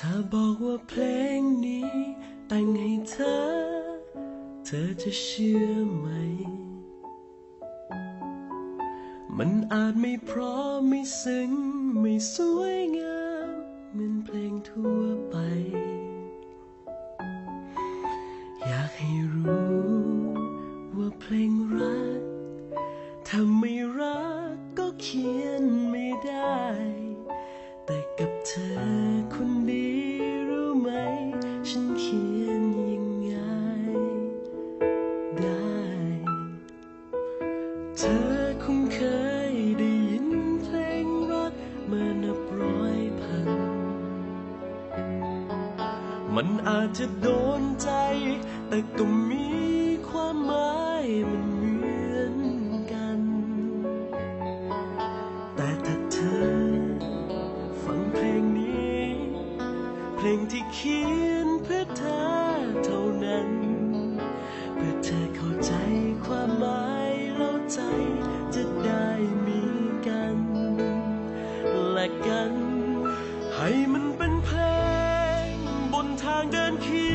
ถ้าบอกว่าเพลงนี้แต่งให้เธอ เธอจะเชื่อไหม มันอาจไม่เพราะไม่ซึ้งไม่สวยงามเหมือนเพลงทั่วไป อยากให้รู้ว่าเพลงรัก ถ้าไม่รักก็เขียนไม่ได้ เธอคงเคยได้ยินเพลงรักมานับร้อยพัน มันอาจจะโดนใจ แต่ก็มีความหมายมันเหมือนกัน แต่ถ้าเธอ ฟังเพลงนี้ เพลงที่คิดางเดินคิด